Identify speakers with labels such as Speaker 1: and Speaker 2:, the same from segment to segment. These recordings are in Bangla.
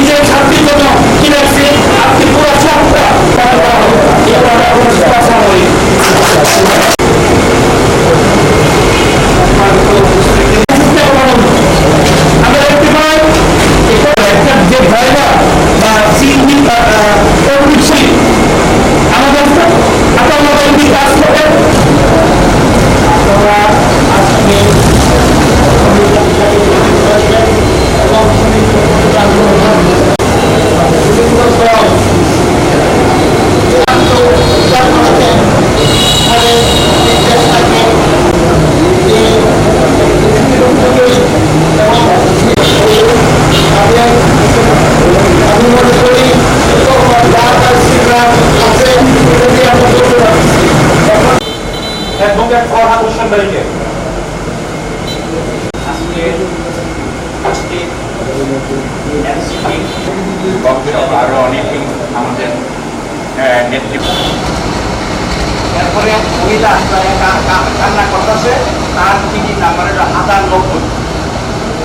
Speaker 1: নিজের ছাত্রীর জন্য কিনেছি আপনি
Speaker 2: অ্যাডভোকেট ফরহাদ হোসেন ভাইকে।
Speaker 3: আজকে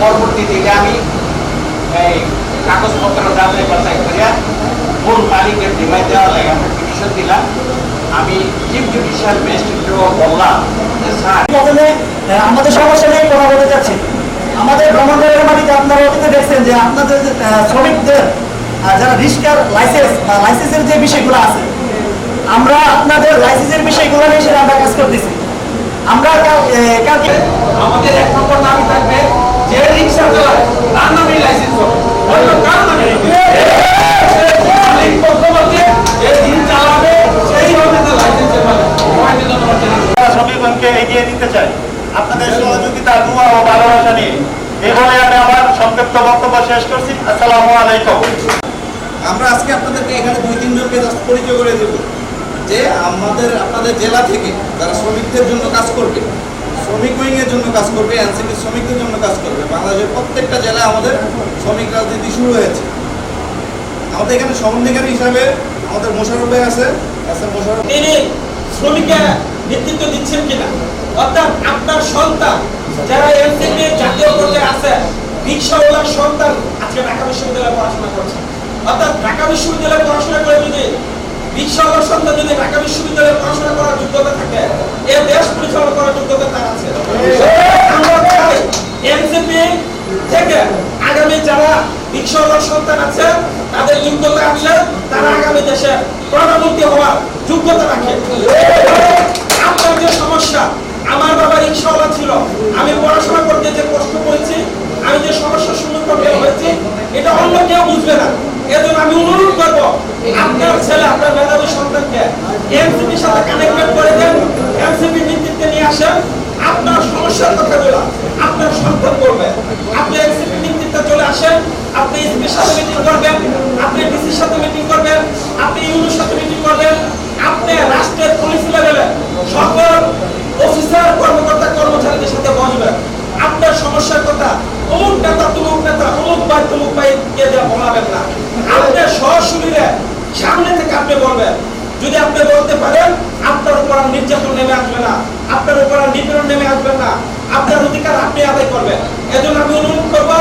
Speaker 3: পরবর্তীতে আমি এই কাগজপত্র যাচাই বাছাই করিয়া মূল মালিকের জিম্মায় দেওয়া লাগে আমরা দিলাম। আমি চিফ জুডিশিয়াল ম্যাজিস্ট্রেটও বললাম যে স্যার
Speaker 4: আমাদের সমস্যা নিয়ে কথা বলতে চাচ্ছি আমাদের ভ্রমণকারীর মাটিতে আপনারা অতীতে দেখছেন যে আপনাদের শ্রমিকদের যারা রিস্কার লাইসেন্স বা লাইসেন্সের যে বিষয়গুলো আছে আমরা আপনাদের লাইসেন্সের বিষয়গুলো নিয়ে সেটা আমরা কাজ করতেছি। আমরা কালকে
Speaker 2: আমাদের এক নম্বর দাবি থাকবে যে রিক্সা চালায় তার নামে লাইসেন্স হবে। অন্য কার
Speaker 5: সংক্ষিপ্ত বক্তব্য শেষ করছি। আসসালামু আলাইকুম।
Speaker 6: আমরা আজকে আপনাদেরকে এখানে দুই তিনজনকে জাস্ট পরিচয় করে দেব যে আমাদের আপনাদের জেলা থেকে যারা শ্রমিকদের জন্য কাজ করবে শ্রমিক উইং এর জন্য কাজ করবে এনসিপি শ্রমিকদের জন্য কাজ করবে। বাংলাদেশের প্রত্যেকটা জেলায় আমাদের শ্রমিক রাজনীতি শুরু হয়েছে। আমাদের এখানে সমন্বয়কারী হিসাবে আমাদের মোশারফ ভাই আছে আছে মোশারফ
Speaker 2: তিনি শ্রমিকের নেতৃত্ব দিচ্ছেন কিনা? অর্থাৎ আপনার সন্তান যারা এনসিপি জাতীয় পর্যায়ে আছে রিক্সাওয়ালার সন্তান আজকে ঢাকা বিশ্ববিদ্যালয়ে পড়াশোনা করছে। অর্থাৎ ঢাকা বিশ্ববিদ্যালয়ে পড়াশোনা করে যদি রিক্সাওয়ালার সন্তান যদি ঢাকা বিশ্ববিদ্যালয়ে পড়াশোনা করার যোগ্যতা থাকে, এ দেশ পরিচালনা করার যোগ্যতা তার আছে। এনসিপি থেকে আগামী যারা রিক্সাওয়ালার সন্তান আছে, তাদের যোগ্যতা আছে, তারা আগামী দেশে প্রধানমন্ত্রী হওয়ার যোগ্যতা রাখে আপনার যে সমস্যা আমার বাবা রিক্সাওয়ালা ছিল আমি পড়াশোনা করতে যে কষ্ট করেছি আমি যে সমস্যার সম্মুখীন হয়েছি এটা অন্য কেউ বুঝবে না এজন্য আমি অনুরোধ করব আপনার ছেলে আপনার মেধাবী সন্তানকে এনসিপির সাথে কানেক্টেড করে দেন এনসিপি নেতৃত্বে নিয়ে আসেন। আপনার সমস্যার কথাগুলো আপনার সন্তান করবে আপনি এনসিপি নেতৃত্বে চলে আসেন, আপনি এসপির সাথে মিটিং করবেন, আপনি ডিসির সাথে মিটিং করবেন, আপনি ইউনির সাথে মিটিং করবেন। আপনি রাষ্ট্রের পুলিশ লেভেলে সকল অফিসার কর্মকর্তা, কর্মচারীদের সাথে বসবেন। আপনার সমস্যার কথা অমুক নেতা তুমুক নেতা, অমুক ভাই তুমুক ভাই কে বলাবেন না। আপনার সশরীরে সামনে থেকে আপনি বলবেন যদি আপনি বলতে পারেন, আপনার উপর আর নির্যাতন নেমে আসবে না, আপনার উপর আর নিপীড়ন নেমে আসবে না, আপনার অধিকার আপনি আদায় করবেন। এজন্য আমি অনুরোধ করব,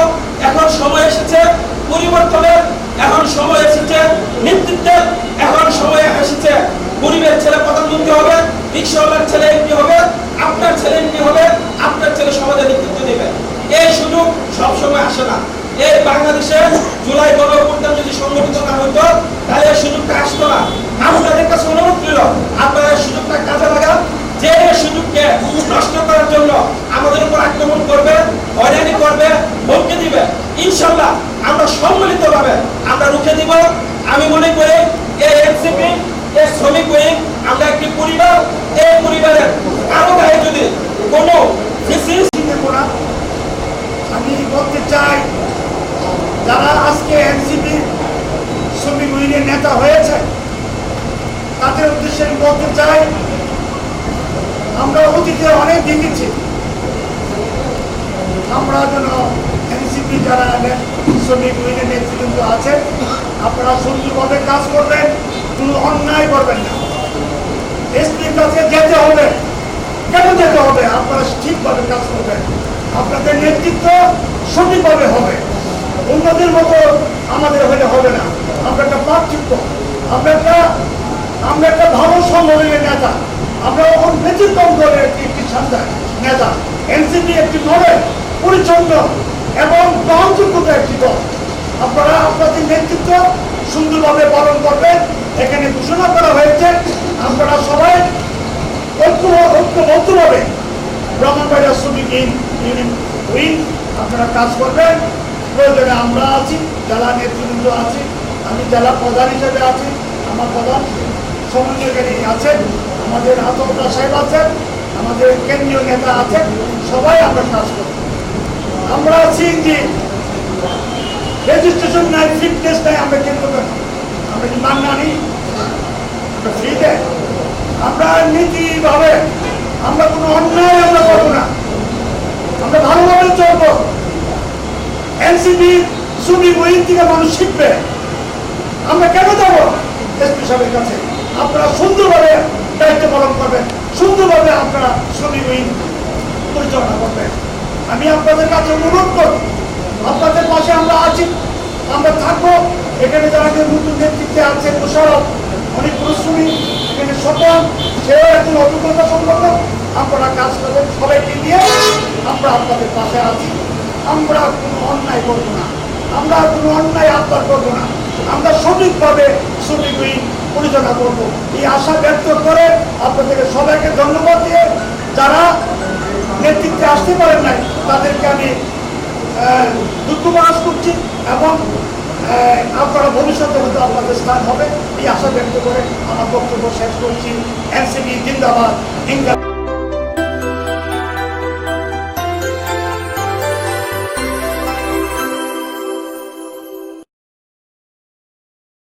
Speaker 2: এখন সময় এসেছে পরিবর্তনের এখন সময় এসেছে নেতৃত্বের এখন সময় এসেছে গরিবের ছেলে প্রধানমন্ত্রী হবে রিক্সাওয়ালার ছেলে এমপি হবে, আপনার ছেলে এমপি হবে, আপনার ছেলে সমাজে নেতৃত্ব দেবে। এই সুযোগ সবসময় আসে না। এই বাংলাদেশে জুলাই গণ অভ্যুত্থান যদি সংগঠিত না হতো তাহলে সুযোগটা আসতো না। আপনাদের কাছে অনুরোধ ছিল আপনারা সুযোগটা কাজে লাগান। যে সুযোগকে নষ্ট করার জন্য আমাদের উপর আক্রমণ করবে, হয়রানি করবে, হুমকি দিবে, ইনশাল্লাহ আমরা সম্মিলিতভাবে আমরা রুখে দিব। আমি মনে করি এই এনসিপি, এই শ্রমিক উইং আমরা একটি পরিবার, এই পরিবারের কারও গায়ে যদি কোনো ফিসিস
Speaker 4: আমি বলতে চাই যারা আজকে এনসিপি শ্রমিক ইউনিয়ন নেতা হয়েছে তাদের উদ্দেশ্যে আমি বলতে চাই আমরা অতীতে অনেক দেখেছি। আমরা যেন এনসিপি যারা শ্রমিক ইউনিয়ন নেতৃবৃন্দ আছে আপনারা সুন্দরভাবে কাজ করবেন, কোনো অন্যায় করবেন না। এসপির কাছে যেতে হবে। কেন যেতে হবে? আপনারা ঠিকভাবে কাজ করবেন। আপনাদের নেতৃত্ব সঠিকভাবে হবে।
Speaker 7: অন্যদের মতো আমাদের হলে হবে না। আমরা একটা পার্থক্য। আমরা একটা আমরা একটা ভালো সংগঠনের নেতা। আমরা এখন ব্যতিক্রম দলের একটি সন্তান নেতা। এনসিপি একটি দলের পরিচ্ছন্ন এবং গ্রহণযোগ্যতা একটি দল। আপনারা আপনাদের নেতৃত্ব সুন্দরভাবে পালন করবেন। এখানে ঘোষণা করা হয়েছে, আপনারা সবাই ঐক্য ঐক্যবদ্ধভাবে ব্রাহ্মণবাড়িয়া শ্রমিক ইউনিয়ন উইং, আপনারা কাজ করবেন। প্রয়োজনে আমরা আছি, জেলা নেতৃবৃন্দ আছি, আমি জেলা প্রধান হিসেবে আছি, আমার প্রধান সমন্বয়কারী আছেন। আমাদের আতঙ্কা সাহেব আছেন, আমাদের কেন্দ্রীয় নেতা আছেন, সবাই আমরা কাজ করব। আমরা আছি যে রেজিস্ট্রেশন নাই ফিটনেস নাই, আমরা কেন্দ্র করি আমরা কি মান আনি আমরা ফ্রি দেয় আমরা নীতিভাবে, আমরা কোনো অন্যায় আমরা করব না। আমরা ভালোভাবে চলবো। এনসিপি সুবি বই থেকে মানুষ শিখবে। আমরা কেন যাব? এসপি সাহেবের কাছে। আপনারা সুন্দরভাবে দায়িত্ব পালন করবেন। সুন্দরভাবে আপনারা বই পরিচালনা করবেন। আমি আপনাদের কাছে অনুরোধ করব, আপনাদের পাশে আমরা আছি, আমরা থাকব। এখানে যারা নতুন নেতৃত্বে আছে মোশারফ অনেক পরিশ্রমী এখানে স্বপন সেও একজন অভিজ্ঞতা সম্পন্ন আপনারা কাজ করবেন, সবাইকে নিয়ে আমরা আপনাদের পাশে আছি। আমরা কোনো অন্যায় করব না। আমরা কোনো অন্যায় আবদার করব না। আমরা সঠিকভাবে শ্রমিক পরিচালনা করব। এই আশা ব্যক্ত করে আপনাদেরকে সবাইকে ধন্যবাদ দিয়ে যারা নেতৃত্বে আসতে পারেন নাই, তাদেরকে আমি দুঃখ প্রকাশ করছি এবং আপনারা ভবিষ্যতে হয়তো আপনাদের স্থান হবে। এই আশা ব্যক্ত করে আমার বক্তব্য শেষ করছি। এনসিপি জিন্দাবাদ। ইংরেজ